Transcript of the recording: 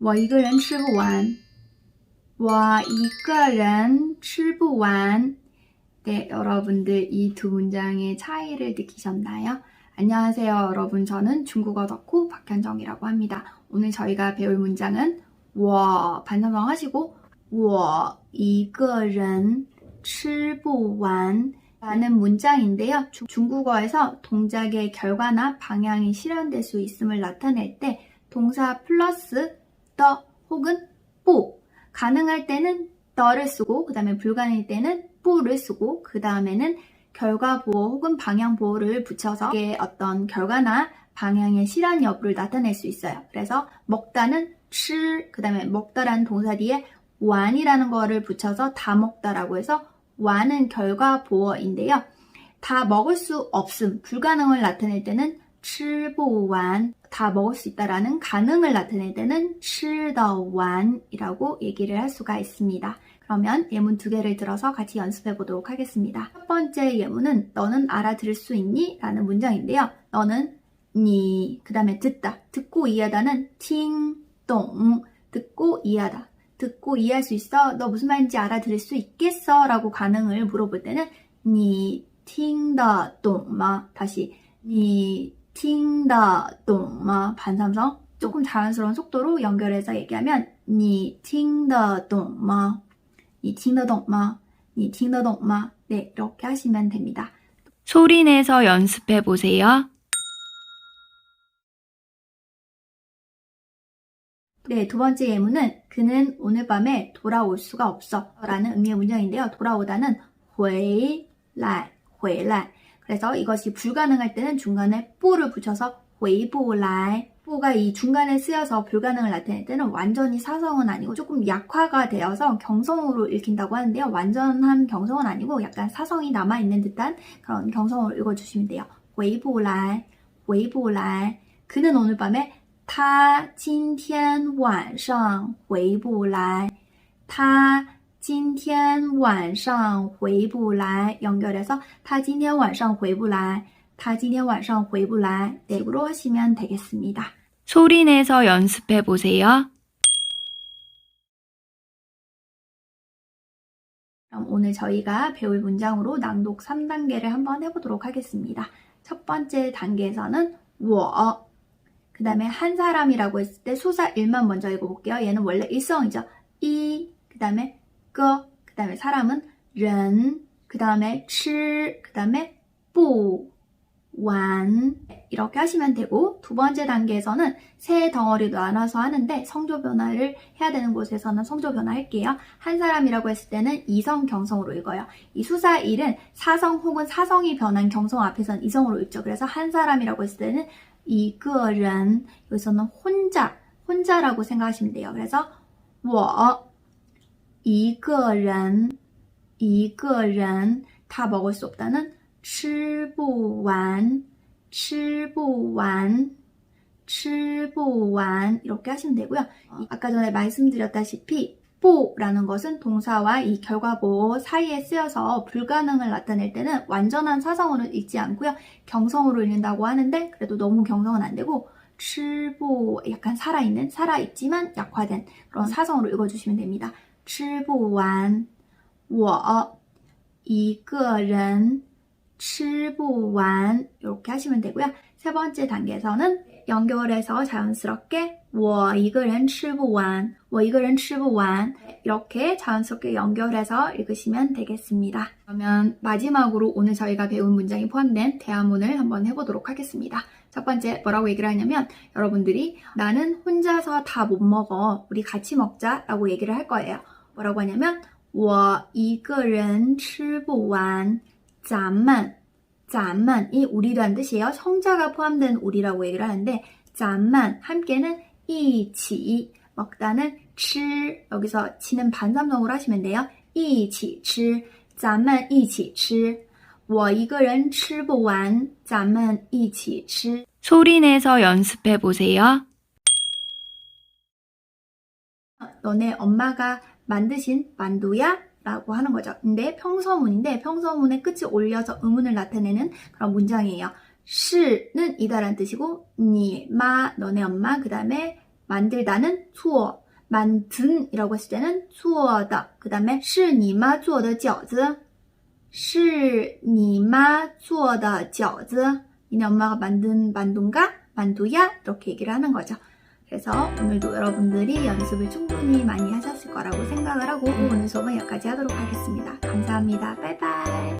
我一个人吃不完.我一个人吃不完. 네, 여러분들 이 두 문장의 차이를 느끼셨나요? 안녕하세요, 여러분. 저는 중국어 덕후 박현정이라고 합니다. 오늘 저희가 배울 문장은 我 반사성 하시고 我一个人吃不完 라는 문장인데요. 주- 중국어에서 동작의 결과나 방향이 실현될 수 있음을 나타낼 때 동사 플러스 더 혹은 뽀 가능할 때는 더를 쓰고 그 다음에 불가능할 때는 뿌를 쓰고 그 다음에는 결과 보호 혹은 방향 보호를 붙여서 어떤 결과나 방향의 실현 여부를 나타낼 수 있어요. 그래서 먹다는 칠, 그 다음에 먹다라는 동사 뒤에 완이라는 거를 붙여서 다 먹다라고 해서 완은 결과 보어인데요. 다 먹을 수 없음, 불가능을 나타낼 때는 吃不完, 다 먹을 수 있다라는 가능을 나타낼 때는 吃得完이라고 얘기를 할 수가 있습니다. 그러면 예문 두 개를 들어서 같이 연습해 보도록 하겠습니다. 첫 번째 예문은 너는 알아들을 수 있니? 라는 문장인데요. 너는 니, 그 다음에 듣다. 듣고 이해하다는 팅, 동, 듣고 이해하다. 듣고 이해할 수 있어? 너 무슨 말인지 알아들을 수 있겠어? 라고 가능을 물어볼 때는 니, 팅, 더, 동, 마. 다시 니, 팅, 더, 동, 마. 반삼성. 조금 자연스러운 속도로 연결해서 얘기하면 니, 팅, 더, 동, 마. 니, 팅, 더, 동, 마. 니, 팅, 더, 동, 마. 네, 이렇게 하시면 됩니다. 소리 내서 연습해 보세요. 네, 두 번째 예문은 그는 오늘 밤에 돌아올 수가 없어 라는 의미의 문장인데요. 돌아오다는 回来,回来. 그래서 이것이 불가능할 때는 중간에 不를 붙여서 回不来. 不가 이 중간에 쓰여서 불가능을 나타낼 때는 완전히 사성은 아니고 조금 약화가 되어서 경성으로 읽힌다고 하는데요. 완전한 경성은 아니고 약간 사성이 남아있는 듯한 그런 경성으로 읽어주시면 돼요. 回不来,回不来. 그는 오늘 밤에 他今天晚上回不来。他 今天晚上回不来. 연결해서 他今天晚上回不来.他今天晚上回不来. 네, 식으로 하시면 되겠습니다. 소리 내서 연습해 보세요. 그럼 오늘 저희가 배울 문장으로 낭독 3단계를 한번 해보도록 하겠습니다. 첫 번째 단계에서는 我, 그 다음에 한 사람이라고 했을 때 수사 1만 먼저 읽어볼게요. 얘는 원래 일성이죠. 이, 그 다음에 거, 그 다음에 사람은 人, 그 다음에 吃, 그 다음에 不, 완 이렇게 하시면 되고 두 번째 단계에서는 세 덩어리로 나눠서 하는데 성조 변화를 해야 되는 곳에서는 성조 변화 할게요. 한 사람이라고 했을 때는 이성 경성으로 읽어요. 이 수사 일은 사성 혹은 사성이 변한 경성 앞에서는 이성으로 읽죠. 그래서 한 사람이라고 했을 때는 이거人 여기서는 혼자 혼자라고 생각하시면 돼요. 그래서 我 一个人一个人다 먹을 수 없다는 吃不完吃不完吃不完이렇게 하시면 되고요. 이- 아까 전에 말씀드렸다시피 不라는 것은 동사와 이 결과보 사이에 쓰여서 불가능을 나타낼 때는 완전한 사성으로 읽지 않고요. 경성으로 읽는다고 하는데 그래도 너무 경성은 안 되고 吃不 약간 살아있는 살아있지만 약화된 그런 사성으로 읽어주시면 됩니다. 吃不完我一个人吃不完 이렇게 하시면 되고요. 세 번째 단계에서는 연결해서 자연스럽게 我一个人吃不完我一个人吃不完 이렇게 자연스럽게 연결해서 읽으시면 되겠습니다. 그러면 마지막으로 오늘 저희가 배운 문장이 포함된 대화문을 한번 해보도록 하겠습니다. 첫 번째 뭐라고 얘기를 하냐면 여러분들이 나는 혼자서 다 못 먹어 우리 같이 먹자 라고 얘기를 할 거예요. 뭐라고 하냐면 我一个人吃不完咱们 잠만 이 우리라는 뜻이에요. 형자가 포함된 우리라고 얘기를 하는데 잠만 함께는 이치 먹다는 吃 여기서 치는 반삼성으로 하시면 돼요. 이치 吃 잠만 이치 吃我一个人吃不完咱们一起吃 소리 내서 연습해 보세요. 너네 엄마가 만드신 만두야? 라고 하는 거죠. 근데 평서문인데 평서문의 끝이 올려서 의문을 나타내는 그런 문장이에요. 시는 이다라는 뜻이고 니, 마, 너네 엄마, 그 다음에 만들다는 做, 만든이라고 했을 때는 做的. 그 다음에 是你妈做的饺子,是你妈做的饺子. 니네 엄마가 만든 만두인가? 만두야? 이렇게 얘기를 하는 거죠. 그래서 오늘도 여러분들이 연습을 충분히 많이 하셨을 거라고 생각을 하고 오늘 수업은 여기까지 하도록 하겠습니다. 감사합니다. 바이바이.